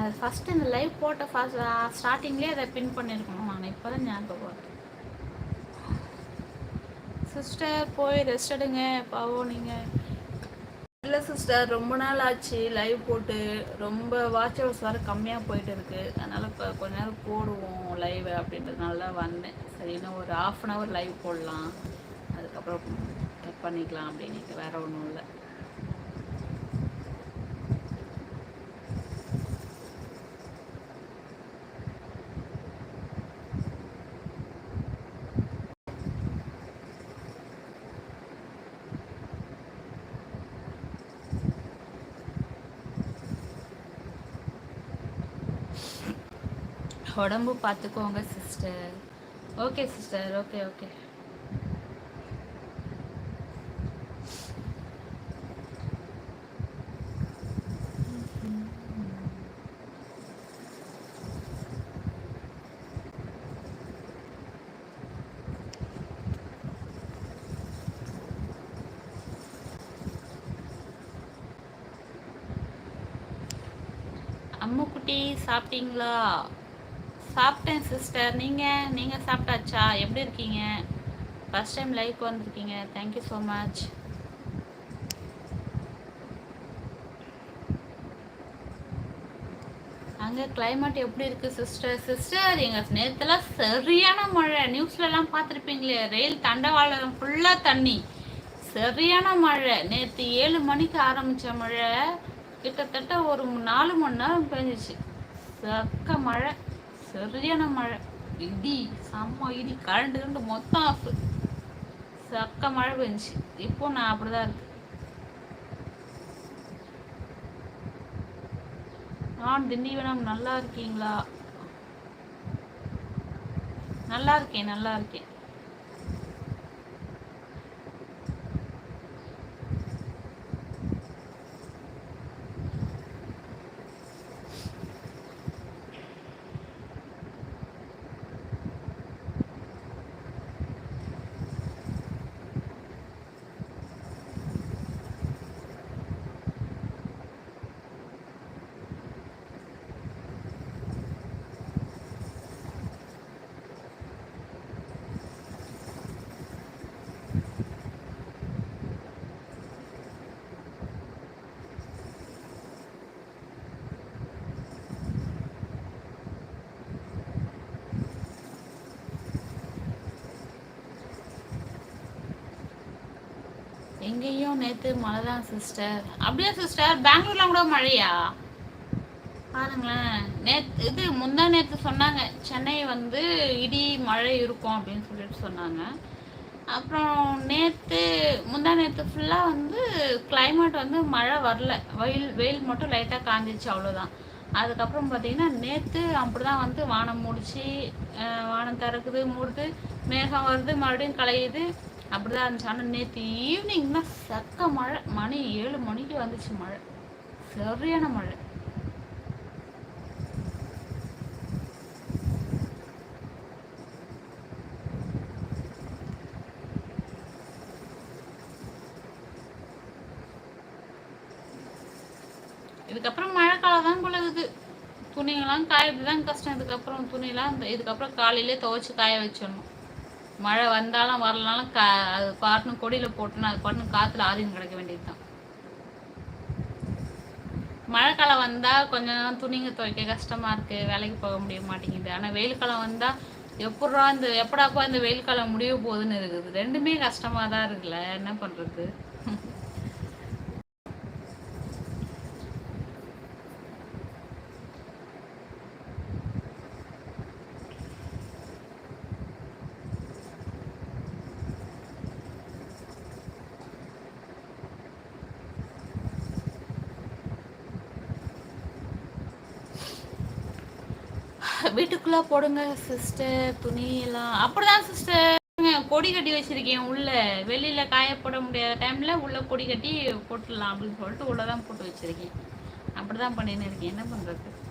அது ஃபஸ்ட்டு இந்த லைவ் போட்ட ஃபஸ்ட் ஸ்டார்டிங்லேயே அதை பின் பண்ணியிருக்கணும். நான் இப்போ தான் ஞாபகம் சிஸ்டர் போய் ரெஸ்ட் எடுங்க. பாவம் நீங்கள் இல்லை சிஸ்டர் ரொம்ப நாள் ஆச்சு லைவ் போட்டு. ரொம்ப வாட்ச் ஹவர்ஸ் வர கம்மியாக போயிட்டு இருக்கு. அதனால் இப்போ கொஞ்ச நேரம் போடுவோம் லைவ் அப்படின்றதுனால தான் வந்தேன். சரி இன்னும் ஒரு ஆஃப் அன் ஹவர் லைவ் போடலாம். அதுக்கப்புறம் கட் பண்ணிக்கலாம் அப்படின்னு வேற ஒன்றும் இல்லை. உடம்பு பார்த்துக்கோங்க sister okay sister okay okay Ammukutty சாப்பிட்டீங்களா? சாப்பிட்டேன் சிஸ்டர் நீங்கள் நீங்கள் சாப்பிட்டாச்சா? எப்படி இருக்கீங்க? ஃபஸ்ட் டைம் லைக் வந்திருக்கீங்க. தேங்க்யூ ஸோ மச் அங்கே கிளைமேட் எப்படி இருக்குது சிஸ்டர் சிஸ்டர் எங்கள் நேரத்தில் சரியான மழை. நியூஸ்லலாம் பார்த்துருப்பீங்களே ரயில் தண்டவாளம் ஃபுல்லாக தண்ணி. சரியான மழை. நேற்று ஏழு மணிக்கு ஆரம்பித்த மழை. கிட்டத்தட்ட ஒரு நாலு மணி நேரம் பெஞ்சிச்சு. சக்க மழை. சரியான மழை. இடி செம்ம இடி. கரண்ட் கண்டு மொத்தம் ஆஃப் சக்க மழை பெஞ்சிச்சு. இப்போ நான் அப்படிதான் இருக்கு. நான் திண்டிவனம் நல்லா இருக்கீங்களா? நல்லா இருக்கேன் நல்லா இருக்கேன். எங்கேயும் நேற்று மழை தான் சிஸ்டர் அப்படியா சிஸ்டர் பெங்களூர்லாம் கூட மழையா? பாருங்களேன். நேற்று இது முந்தா நேற்று சொன்னாங்க சென்னை வந்து இடி மழை இருக்கும் அப்படின்னு சொல்லிட்டு சொன்னாங்க. அப்புறம் நேற்று முந்தா நேற்று ஃபுல்லாக வந்து கிளைமேட் வந்து மழை வரல. வெயில் வெயில் மட்டும் லைட்டாக காஞ்சிச்சு அவ்வளோதான் அதுக்கப்புறம் பார்த்தீங்கன்னா நேற்று அப்படி தான் வந்து வானம் முடிச்சு வானம் திறக்குது மூடுது மேகம் வருது மறுபடியும் களையுது அப்படிதான் இருந்துச்சு. ஆனால் நேற்று ஈவினிங்னா சக்க மழை. மணி ஏழு மணிக்கு வந்துச்சு மழை. சரியான மழை. இதுக்கப்புறம் மழை காலம் தான் குழகுது துணியெல்லாம் காயறது தான் கஷ்டம். இதுக்கப்புறம் துணியெல்லாம் இதுக்கப்புறம் காலையிலே துவைச்சி காய வச்சிடணும். மழை வந்தாலும் வரலனாலும் கா அது பாட்டுன்னு கொடியில் போட்டுன்னு அது பாட்டுன்னு காற்றுல ஆறின்னு கிடக்க வேண்டியது தான் மழை காலம் வந்தால் கொஞ்சம் நேரம் துணிங்க துவைக்க கஷ்டமாக இருக்குது வேலைக்கு போக முடிய மாட்டேங்குது. ஆனால் வெயில் காலம் வந்தால் எப்படா இந்த எப்படாப்பா இந்த வெயில் காலம் முடிய போகுதுன்னு இருக்குது. ரெண்டுமே கஷ்டமாக தான் இருக்குல்ல என்ன பண்ணுறது வீட்டுக்குள்ளே போடுங்க சிஸ்டர் துணியெல்லாம். அப்படிதான் சிஸ்டர் கொடி கட்டி வச்சிருக்கேன் உள்ள. வெளியில காயப்பட முடியாத டைம்ல உள்ள கொடி கட்டி போட்டுடலாம் அப்படின்னு சொல்லிட்டு உள்ளதான் போட்டு வச்சிருக்கேன். அப்படிதான் பண்ணின்னு இருக்கேன். என்ன பண்றது?